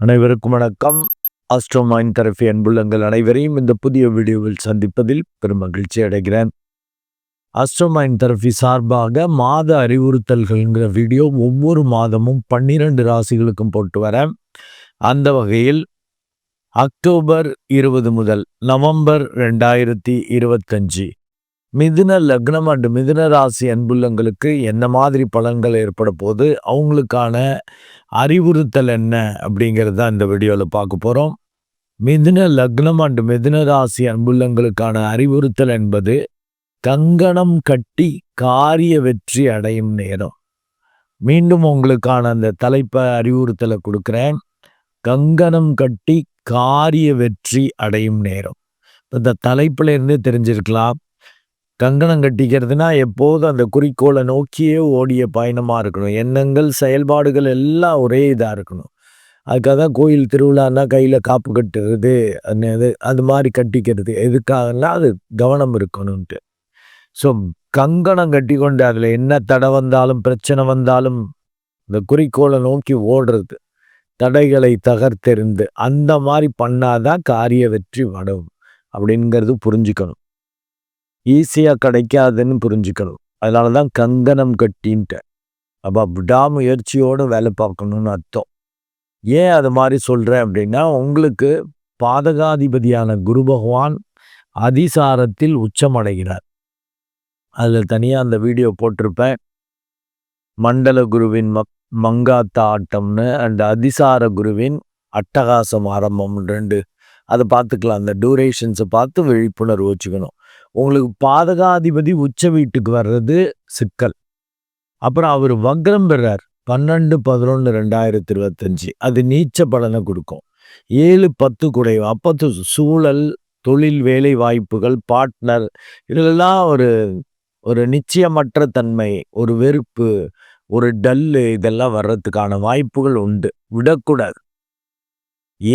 அனைவருக்கும் வணக்கம். ஆஸ்ட்ரோமைன் தெரபி அன்புள்ளங்கள் அனைவரையும் இந்த புதிய வீடியோவில் சந்திப்பதில் பெரும் மகிழ்ச்சி அடைகிறேன். ஆஸ்ட்ரோமைன் தெரபி சார்பாக மாத அறிவுறுத்தல்கள்ங்கிற வீடியோ ஒவ்வொரு மாதமும் பன்னிரண்டு ராசிகளுக்கும் போட்டு வரேன் அந்த வகையில் அக்டோபர் இருபது முதல் நவம்பர் ரெண்டாயிரத்தி இருபத்தஞ்சு மிதுன லக்னம் அண்டு மிதுன ராசி அன்புள்ளங்களுக்கு என்ன மாதிரி பலன்கள் ஏற்பட போது அவங்களுக்கான அறிவுறுத்தல் என்ன? அப்படிங்கிறது தான் இந்த வீடியோவில் பார்க்க போகிறோம் மிதுன லக்னம் அண்டு மிதுன ராசி அன்புள்ளங்களுக்கான அறிவுறுத்தல் என்பது கங்கணம் கட்டி காரிய வெற்றி அடையும் நேரம். மீண்டும் உங்களுக்கான அந்த தலைப்பை அறிவுறுத்தலை கொடுக்குறேன். கங்கணம் கட்டி காரிய வெற்றி அடையும் நேரம். இந்த தலைப்பிலேருந்தே தெரிஞ்சிருக்கலாம். கங்கணம் கட்டிக்கிறதுனா எப்போதும் அந்த குறிக்கோளை நோக்கியே ஓடிய பயணமாக இருக்கணும். எண்ணங்கள் செயல்பாடுகள் எல்லாம் ஒரே இதாக இருக்கணும். அதுக்காக தான் கோயில் திருவிழான்னா கையில் காப்பு கட்டுறது அது அது மாதிரி கட்டிக்கிறது. எதுக்காகனா அது கவனம் இருக்கணும்ன்ட்டு ஸோ கங்கணம் கட்டி கொண்டு அதில் என்ன தடை வந்தாலும் பிரச்சனை வந்தாலும் இந்த குறிக்கோளை நோக்கி ஓடுறது தடைகளை தகர்த்தெறிந்து அந்த மாதிரி பண்ணாதான் காரிய வெற்றி வடும் அப்படிங்கிறது புரிஞ்சுக்கணும். ஈஸியாக கிடைக்காதுன்னு புரிஞ்சுக்கணும். அதனால தான் கங்கணம் கட்டின்ட்டு அப்போ விடாமுயற்சியோடு வேலை பார்க்கணும்னு அர்த்தம். ஏன் அது மாதிரி சொல்கிறேன் அப்படின்னா உங்களுக்கு பாதகாதிபதியான குரு பகவான் அதிசாரத்தில் உச்சமடைகிறார். அதில் தனியாக அந்த வீடியோ போட்டிருப்பேன். மண்டல குருவின் மக் மங்காத்தா ஆட்டம்னு அண்ட் அதிசார குருவின் அட்டகாசம் ஆரம்பம் ரெண்டு. அதை பார்த்துக்கலாம். அந்த டூரேஷன்ஸை பார்த்து விழிப்புணர்வு வச்சுக்கணும். உங்களுக்கு பாதகாதிபதி உச்ச வீட்டுக்கு வர்றது சிக்கல். அப்புறம் அவர் வக்ரம் பெறார். பன்னெண்டு பதினொன்று ரெண்டாயிரத்தி இருபத்தஞ்சி. அது நீச்ச பலனை கொடுக்கும். ஏழு பத்து குறைவு. அப்போ சூழல் தொழில் வேலை வாய்ப்புகள் பார்ட்னர் இதெல்லாம் ஒரு ஒரு நிச்சயமற்ற தன்மை ஒரு வெறுப்பு ஒரு டல்லு இதெல்லாம் வர்றதுக்கான வாய்ப்புகள் உண்டு. விடக்கூடாது.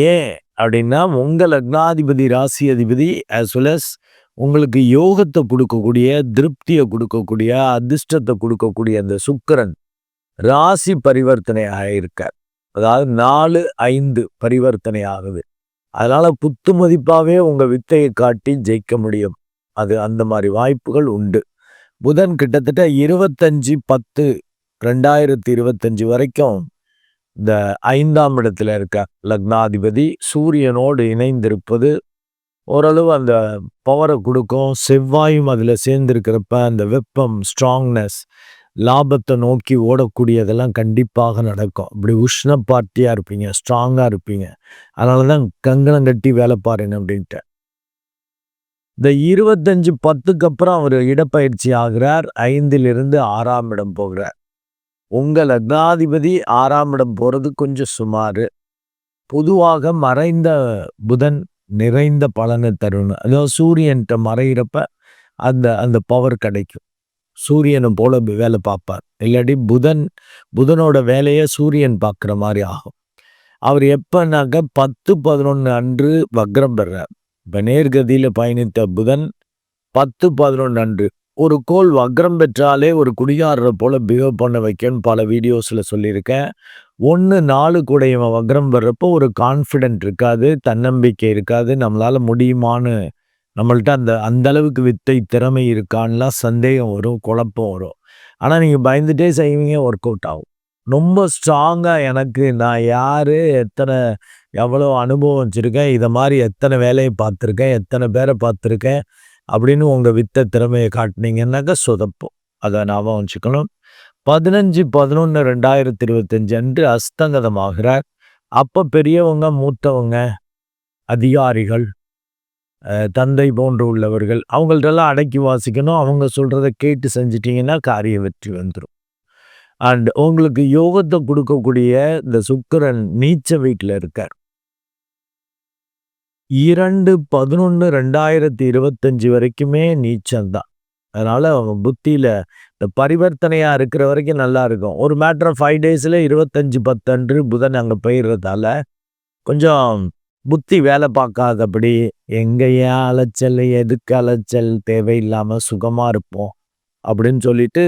ஏன் அப்படின்னா உங்கள் லக்னாதிபதி ராசி அதிபதி ஆஸ் வெல் அஸ் உங்களுக்கு யோகத்தை கொடுக்கக்கூடிய திருப்தியை கொடுக்கக்கூடிய அதிர்ஷ்டத்தை கொடுக்கக்கூடிய அந்த சுக்கரன் ராசி பரிவர்த்தனை ஆகியிருக்கார் அதாவது நாலு ஐந்து பரிவர்த்தனை ஆகுது. அதனால புத்து மதிப்பாகவே உங்கள் வித்தையை காட்டி ஜெயிக்க முடியும். அது அந்த மாதிரி வாய்ப்புகள் உண்டு. புதன் கிட்டத்தட்ட இருபத்தஞ்சி பத்து ரெண்டாயிரத்தி இருபத்தஞ்சு வரைக்கும் இந்த ஐந்தாம் இடத்துல இருக்க லக்னாதிபதி சூரியனோடு இணைந்திருப்பது ஓரளவு அந்த பவரை கொடுக்கும். செவ்வாயும் அதில் சேர்ந்துருக்கிறப்ப அந்த வெப்பம் ஸ்ட்ராங்னஸ் லாபத்தை நோக்கி ஓடக்கூடியதெல்லாம் கண்டிப்பாக நடக்கும். இப்படி உஷ்ண பார்ட்டியாக இருப்பீங்க ஸ்ட்ராங்காக இருப்பீங்க. அதனால தான் கங்கணம் கட்டி வேலை பாருங்க அப்படின்ட்டு. இந்த இருபத்தஞ்சு பத்துக்கு அப்புறம் அவர் இடப்பயிற்சி ஆகிறார். ஐந்திலிருந்து ஆறாம் இடம் போகிறார். உங்கள் லக்னாதிபதி ஆறாம் இடம் போகிறது கொஞ்சம் சுமார். பொதுவாக மறைந்த புதன் நிறைந்த பலனை தருணும் அதாவது சூரியன்கிட்ட மறையிறப்ப அந்த அந்த பவர் கிடைக்கும். சூரியனை போல வேலை பார்ப்பார். இல்லாட்டி புதன் புதனோட வேலையை சூரியன் பார்க்குற மாதிரி ஆகும். அவர் எப்போனாக்க பத்து பதினொன்று அன்று வக்ரம் பெறார். இப்போ நேர்கதியில் பயணித்த புதன் பத்து பதினொன்று அன்று ஒரு கோல் வக்ரம் பெற்றாலே ஒரு குடிகாரரை போல் பிஹேவ் பண்ண வைக்கன்னு பல வீடியோஸில் சொல்லியிருக்கேன். ஒன்று நாலு கூட இவன் வக்ரம் வர்றப்போ ஒரு கான்ஃபிடென்ட் இருக்காது தன்னம்பிக்கை இருக்காது நம்மளால் முடியுமான்னு நம்மள்ட்ட அந்த அந்த அளவுக்கு வித்தை திறமை இருக்கான்லாம் சந்தேகம் வரும் குழப்பம் வரும். ஆனால் நீங்கள் பயந்துட்டே செய்வீங்க ஒர்க் அவுட் ஆகும். ரொம்ப ஸ்ட்ராங்காக எனக்கு நான் யார் எத்தனை எவ்வளோ அனுபவம் வச்சுருக்கேன் இதை மாதிரி எத்தனை வேலையை பார்த்துருக்கேன் எத்தனை பேரை பார்த்துருக்கேன் அப்படின்னு உங்கள் வித்த திறமையை காட்டினீங்கன்னாக்கா சொதப்போம். அதை ஞாபகம் வச்சுக்கணும். பதினஞ்சு பதினொன்று ரெண்டாயிரத்தி இருபத்தஞ்சு அன்று அஸ்தங்கதமாகிறார். அப்போ பெரியவங்க மூத்தவங்க அதிகாரிகள் தந்தை போன்று உள்ளவர்கள் அவங்கள்ட்டெல்லாம் அடக்கி வாசிக்கணும். அவங்க சொல்கிறத கேட்டு செஞ்சிட்டிங்கன்னா காரிய வெற்றி வந்துடும் அண்ட் உங்களுக்கு யோகத்தை கொடுக்கக்கூடிய இந்த சுக்கரன் நீச்ச வீட்டில் இருக்கார். இரண்டு பதினொன்று ரெண்டாயிரத்தி இருபத்தஞ்சி வரைக்குமே நீச்சல் தான். அதனால் அவங்க புத்தியில் இந்த பரிவர்த்தனையாக இருக்கிற வரைக்கும் நல்லா இருக்கும். ஒரு மேட்ரு ஆஃப் ஃபைவ் டேஸில் இருபத்தஞ்சி பத்தன்று புதன் அங்கே போயிடுறதால கொஞ்சம் புத்தி வேலை பார்க்காதபடி எங்கேயா அலைச்சல் எதுக்கு அலைச்சல் தேவையில்லாமல் சுகமாக இருப்போம் அப்படின்னு சொல்லிட்டு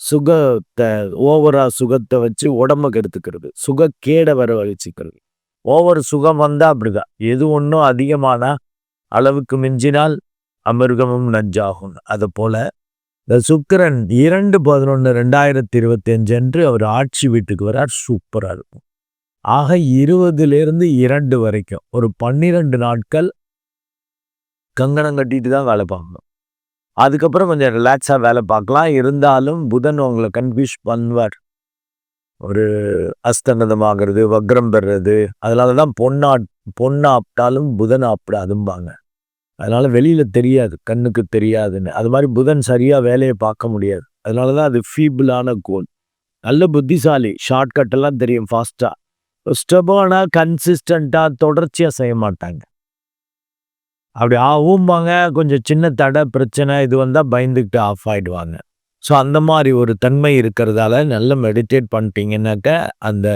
சுகத்தை ஓவரா சுகத்தை வச்சு உடம்புக்கு எடுத்துக்கிறது. சுகக்கேடை வர வச்சுக்கிறது. ஓவர் சுகம் வந்தால் அப்படிதான் எது ஒன்றும் அதிகமான அளவுக்கு மிஞ்சினால் அமிர்கமும் நஞ்சாகும். அது போல இந்த சுக்கிரன் இரண்டு பதினொன்று ரெண்டாயிரத்தி இருபத்தி அஞ்சு அன்று அவர் ஆட்சி வீட்டுக்கு வரார். சூப்பராக இருக்கும். ஆக இருபதுலேருந்து இரண்டு வரைக்கும். ஒரு பன்னிரெண்டு நாட்கள் கங்கணம் கட்டிட்டு தான் வேலை பார்க்கணும். அதுக்கப்புறம் கொஞ்சம் ரிலாக்ஸாக வேலை பார்க்கலாம். இருந்தாலும் புதன் உங்களை கன்ஃபியூஸ் பண்ணுவார். ஒரு அஸ்தங்கதமாகிறது வக்ரம் பெறுறது அதனால தான் பொன்னா பொண்ணு ஆப்பிட்டாலும் புதன் ஆப்பிடாதும்பாங்க அதனால் வெளியில் தெரியாது கண்ணுக்கு தெரியாதுன்னு. அது மாதிரி புதன் சரியாக வேலையை பார்க்க முடியாது. அதனால தான் அது ஃபீபிளான கோல் நல்ல புத்திசாலி ஷார்ட்கட்டெல்லாம் தெரியும் ஃபாஸ்ட்டாக ஸ்டெபானா கன்சிஸ்டண்ட்டாக தொடர்ச்சியாக செய்ய மாட்டாங்க. அப்படி ஆகும்பாங்க கொஞ்சம் சின்ன தடை பிரச்சனை இது வந்தால் பயந்துக்கிட்டு ஆஃப் ஆகிடுவாங்க ஸோ அந்த மாதிரி ஒரு தன்மை இருக்கிறதால நல்லா மெடிடேட் பண்ணிட்டீங்கன்னாக்க அந்த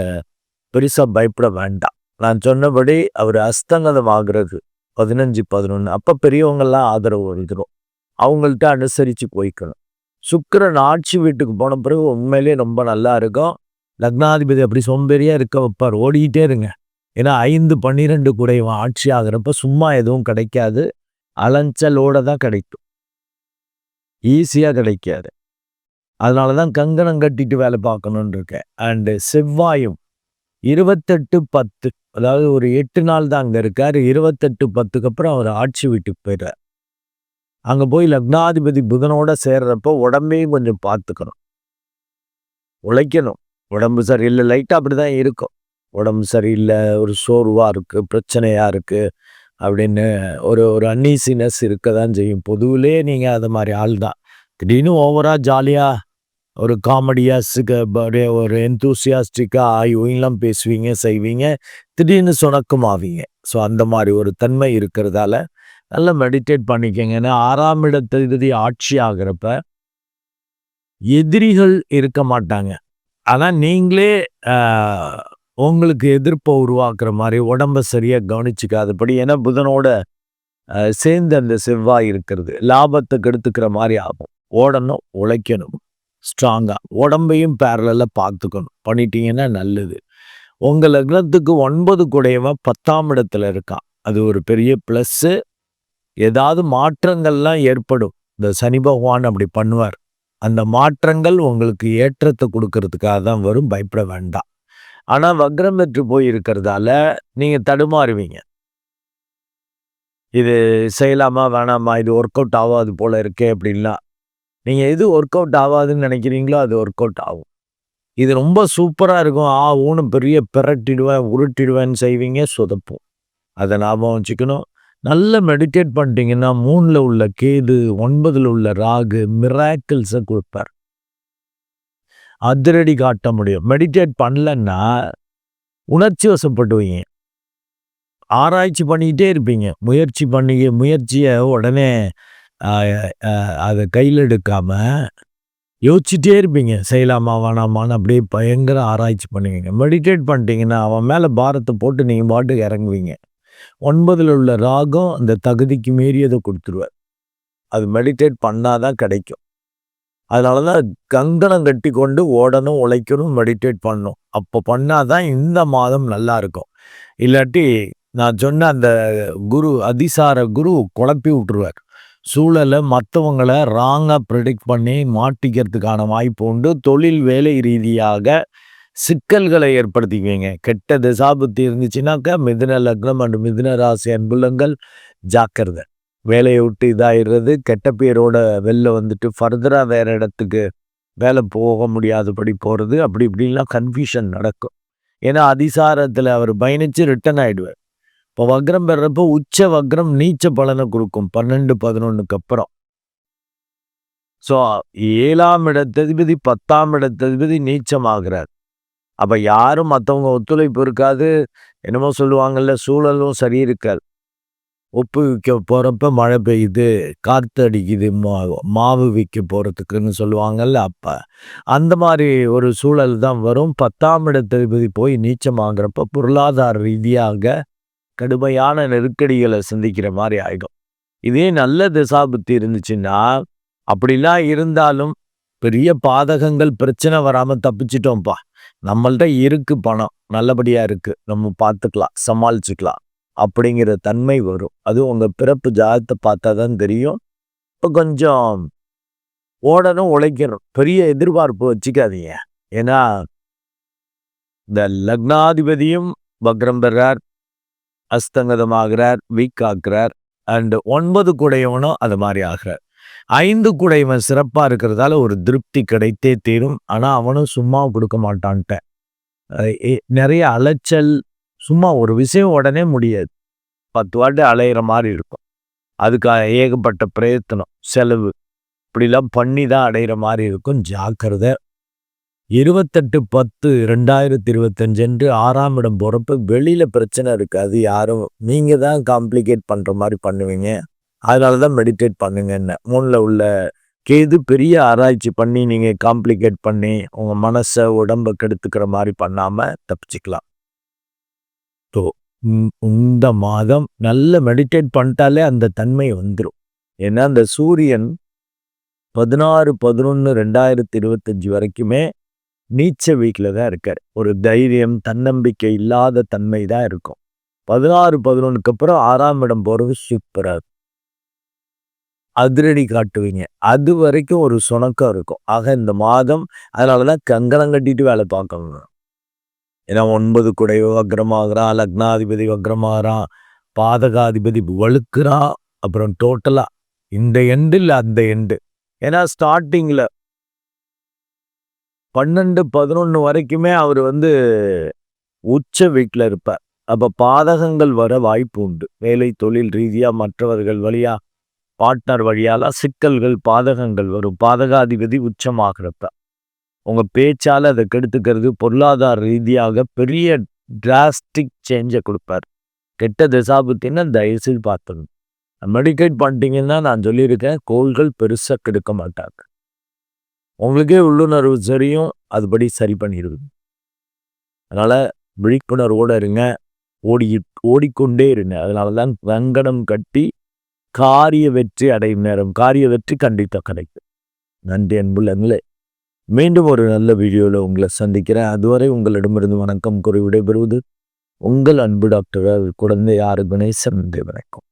பெருசாக பயப்பட வேண்டாம். நான் சொன்னபடி அவர் அஸ்தங்கதம் ஆகிறது பதினஞ்சு பதினொன்று அப்போ பெரியவங்கெல்லாம் ஆதரவு வந்துடும் அவங்கள்ட்ட அனுசரித்து போய்க்கணும். சுக்கிரன் ஆட்சி வீட்டுக்கு போன பிறகு உண்மையிலேயே ரொம்ப நல்லா இருக்கும். லக்னாதிபதி அப்படி சோம்பேறியாக இருக்க வைப்பார். ஓடிக்கிட்டே இருங்க. ஏன்னா ஐந்து பன்னிரெண்டு குடைவன் ஆட்சி ஆகிறப்ப சும்மா எதுவும் கிடைக்காது. அலைஞ்சலோட தான் கிடைக்கும். ஈஸியாக கிடைக்காது. அதனால தான் கங்கணம் கட்டிட்டு வேலை பார்க்கணுன்னு இருக்கேன். அண்டு செவ்வாயும் இருபத்தெட்டு பத்து அதாவது ஒரு எட்டு நாள் தான் அங்கே இருக்கார். இருபத்தெட்டு பத்துக்கு அப்புறம் அவர் ஆட்சி வீட்டுக்கு போயிடுறார். அங்கே போய் லக்னாதிபதி புதனோட சேர்றப்போ உடம்பையும் கொஞ்சம் பார்த்துக்கணும். உழைக்கணும். உடம்பு சரியில்லை. லைட்டாக அப்படி தான் இருக்கும். உடம்பு சரியில்லை ஒரு சோர்வாக இருக்குது பிரச்சனையாக இருக்குது அப்படின்னு ஒரு ஒரு அன்னீசினஸ் இருக்க தான் செய்யும். பொதுவிலே நீங்கள் அது மாதிரி ஆள் தான் திடீர்னு ஓவராக ஜாலியாக ஒரு காமெடியாக ஒரு எந்தூசியாஸ்டிக்காக ஆய்வுலாம் பேசுவீங்க செய்வீங்க. திடீர்னு சுணக்கம் ஆவீங்க ஸோ அந்த மாதிரி ஒரு தன்மை இருக்கிறதால நல்லா மெடிடேட் பண்ணிக்கங்க ஏன்னா ஆறாம் இடத்தகுதி ஆட்சி ஆகிறப்ப எதிரிகள் இருக்க மாட்டாங்க. ஆனால் நீங்களே உங்களுக்கு எதிர்ப்பை உருவாக்குற மாதிரி உடம்ப சரியாக கவனிச்சிக்காதபடி ஏன்னா புதனோட சேர்ந்து அந்த செவ்வாய் இருக்கிறது. லாபத்தை கெடுத்துக்கிற மாதிரி ஆகும். ஓடணும் உழைக்கணும். ஸ்ட்ராங்காக உடம்பையும் பேரலில் பார்த்துக்கணும். பண்ணிட்டீங்கன்னா நல்லது. உங்கள் லக்னத்துக்கு ஒன்பது குடையவன் பத்தாம் இடத்துல இருக்கான். அது ஒரு பெரிய ப்ளஸ்ஸு ஏதாவது மாற்றங்கள்லாம் ஏற்படும். இந்த சனி பகவான் அப்படி பண்ணுவார். அந்த மாற்றங்கள் உங்களுக்கு ஏற்றத்தை கொடுக்கறதுக்காக தான் வரும். பயப்பட வேண்டாம். ஆனால் வக்ரம் பெற்று போய் இருக்கிறதால நீங்கள் தடுமாறுவீங்க. இது செய்யலாமா வேணாமா? இது ஒர்க் அவுட் ஆகாது போல இருக்கே அப்படின்லாம் நீங்கள் எது ஒர்க் அவுட் ஆகாதுன்னு நினைக்கிறீங்களோ அது ஒர்க் அவுட் ஆகும். இது ரொம்ப சூப்பராக இருக்கும். ஆ ஊன்னு பெரிய பிரட்டிடுவேன் உருட்டிடுவேன்னு செய்வீங்க சொதப்போம். அதை ஞாபகம் வச்சுக்கணும். நல்ல மெடிடேட் பண்ணிட்டீங்கன்னா மூணில் உள்ள கேது ஒன்பதில் உள்ள ராகு மிராக்கிள்ஸை கொடுப்பார். அதிரடி காட்ட முடியும். மெடிடேட் பண்ணலன்னா உணர்ச்சி வசப்படுவீங்க ஆராய்ச்சி பண்ணிக்கிட்டே இருப்பீங்க. முயற்சி பண்ணி முயற்சியை உடனே அதை கையில் எடுக்காமல் யோசிச்சுட்டே இருப்பீங்க. செய்யலாமா வேணாமான்னு அப்படியே பயங்கர ஆராய்ச்சி பண்ணுவீங்க. மெடிடேட் பண்ணிட்டீங்கன்னா அவன் மேலே பாரத்தை போட்டு நீங்கள் பாட்டுக்கு இறங்குவீங்க. ஒன்பதில் உள்ள ராகம் அந்த தகுதிக்கு மீறியதை கொடுத்துருவார். அது மெடிடேட் பண்ணாதான் கிடைக்கும். அதனால தான் கங்கணம் கட்டி கொண்டு ஓடணும் உழைக்கணும் மெடிடேட் பண்ணணும். அப்போ பண்ணால் தான் இந்த மாதம் நல்லா இருக்கும். இல்லாட்டி நான் சொன்ன அந்த குரு அதிசார குரு குழப்பி விட்டுருவார். சூழலை மற்றவங்களை ராங்காக ப்ரிடிக்ட் பண்ணி மாட்டிக்கிறதுக்கான வாய்ப்பு உண்டு. தொழில் வேலை ரீதியாக சிக்கல்களை ஏற்படுத்திக்குவீங்க. கெட்ட திசாபுத்தி இருந்துச்சுனாக்கா மிதுன லக்னம் அண்ட் மிதுன ராசி அன்புலங்கள் ஜாக்கிரதை. வேலையை விட்டு இதாகிடுறது கெட்ட பேரோட வெளில வந்துட்டு ஃபர்தராக வேறு இடத்துக்கு வேலை போக முடியாதபடி போகிறது அப்படி இப்படின்லாம் கன்ஃபியூஷன் நடக்கும். ஏன்னா அதிசாரத்தில் அவர் பயணித்து ரிட்டன் ஆகிடுவார் இப்போ வக்ரம் பெறப்போ உச்ச வக்ரம் நீச்ச பலனை கொடுக்கும். பன்னெண்டு பதினொன்றுக்கு அப்புறம். ஸோ ஏழாம் இடத்ததிபதி பத்தாம் இடத்ததிபதி நீச்சமாகிறார். அப்போ யாரும் மற்றவங்க ஒத்துழைப்பு இருக்காது. என்னமோ சொல்லுவாங்கல்ல சூழலும் சரி இருக்காது உப்பு விற்க போகிறப்ப மழை பெய்யுது காற்று அடிக்குது மா மாவு விற்க போகிறதுக்குன்னு சொல்லுவாங்கல்ல அப்போ. அந்த மாதிரி ஒரு சூழல் தான் வரும். பத்தாம் இடத்ததிபதி போய் நீச்சமாகிறப்ப பொருளாதார ரீதியாக கடுமையான நெருக்கடிகளை சந்திக்கிற மாதிரி ஆகிடும் இதே நல்ல திசாபுத்தி இருந்துச்சுன்னா அப்படிலாம் இருந்தாலும் பெரிய பாதகங்கள் பிரச்சனை வராமல் தப்பிச்சிட்டோம்ப்பா. நம்மள்ட்ட இருக்கு பணம் நல்லபடியா இருக்கு. நம்ம பார்த்துக்கலாம் சமாளிச்சுக்கலாம். அப்படிங்கிற தன்மை வரும். அது உங்க பிறப்பு ஜாதத்தை பார்த்தா தான் தெரியும். இப்போ கொஞ்சம் ஓடணும் உழைக்கணும். பெரிய எதிர்பார்ப்பு வச்சுக்காதீங்க. ஏன்னா இந்த லக்னாதிபதியும் வக்ரம் பெறார். அஸ்தங்கதமாகிறார் வீக் ஆக்குறார் அண்ட் ஒன்பது குடையவனும் அது மாதிரி ஆகிறார். ஐந்து குடைவன் சிறப்பாக இருக்கிறதால ஒரு திருப்தி கிடைத்தே தீரும். ஆனால் அவனும் சும்மா கொடுக்க மாட்டான்ட்டேன். ஏ- நிறைய அலைச்சல் சும்மா ஒரு விஷயம் உடனே முடியாது. பத்து வாட்டி அலையிற மாதிரி இருக்கும். அதுக்காக ஏகப்பட்ட பிரயத்தனம் செலவு இப்படிலாம் பண்ணி தான் அடையிற மாதிரி இருக்கும். ஜாக்கிரதை. இருபத்தெட்டு பத்து ரெண்டாயிரத்தி இருபத்தஞ்சு என்று ஆறாம் இடம் போகிறப்ப வெளியில் பிரச்சனை இருக்காது யாரும். நீங்கள் தான் காம்ப்ளிகேட் பண்ணுற மாதிரி பண்ணுவீங்க. அதனால தான் மெடிடேட் பண்ணுங்க என்ன. மூணில் உள்ள கேது பெரிய ஆராய்ச்சி பண்ணி நீங்கள் காம்ப்ளிகேட் பண்ணி உங்கள் மனசை உடம்பை கெடுத்துக்கிற மாதிரி பண்ணாமல் தப்பிச்சுக்கலாம். ஸோ இந்த மாதம் நல்ல மெடிடேட் பண்ணிட்டாலே அந்த தன்மை வந்துடும் ஏன்னா அந்த சூரியன் பதினாறு பதினொன்று ரெண்டாயிரத்தி இருபத்தஞ்சி வரைக்குமே நீச்ச வீக்கில் தான் இருக்கார். ஒரு தைரியம் தன்னம்பிக்கை இல்லாத தன்மை தான் இருக்கும். பதினாறு பதினொன்றுக்கு அப்புறம் ஆறாம் இடம் போகிறது சூப்பராக அதிரடி காட்டுவீங்க. அது வரைக்கும் ஒரு சுணக்கம் இருக்கும். ஆக இந்த மாதம் அதனால தான் கங்கணம் கட்டிட்டு வேலை பார்க்கணும். ஏன்னா ஒன்பது குடை வக்ரமாகறான் லக்னாதிபதி வக்ரமாகறான் பாதகாதிபதி வழுக்குறான் அப்புறம் டோட்டலாக இந்த எண்டு இல்லை அந்த எண்டு ஏன்னா ஸ்டார்டிங்கில் பன்னெண்டு பதினொன்று வரைக்குமே அவர் வந்து உச்ச வீட்டில் இருப்பார். அப்போ பாதகங்கள் வர வாய்ப்பு உண்டு. வேலை தொழில் ரீதியாக மற்றவர்கள் வழியாக பார்ட்னர் வழியாலாம் சிக்கல்கள் பாதகங்கள் வரும். பாதகாதிபதி உச்சமாகிறப்ப. உங்கள் பேச்சால் அதை கெடுத்துக்கிறது பொருளாதார ரீதியாக பெரிய டிராஸ்டிக் சேஞ்சை கொடுப்பார். கெட்ட திசாபுத்தின்னா தயவுசெய்து பார்த்துக்கணும். மெடிக்கேட் பண்ணிட்டீங்கன்னா நான் சொல்லியிருக்கேன் கோள்கள் பெருசாக கெடுக்க மாட்டாங்க. உங்களுக்கே உள்ளுணர்வு சரியும் அதுபடி சரி பண்ணிடுது அதனால் விழிப்புணர்வோடு இருங்க. ஓடி ஓடிக்கொண்டே இருங்க. அதனால தான் வெங்கடம் கட்டி காரிய வெற்றி அடையும் நேரம். காரிய வெற்றி கண்டிப்பாக கிடைக்கும். நன்றி அன்புள்ளங்களே மீண்டும் ஒரு நல்ல வீடியோவில் உங்களை சந்திக்கிறேன். அதுவரை உங்களிடமிருந்து வணக்கம் கூறி விடைபெறுவது உங்கள் அன்பு டாக்டர் குழந்தை ஆறு குணேசன் வணக்கம்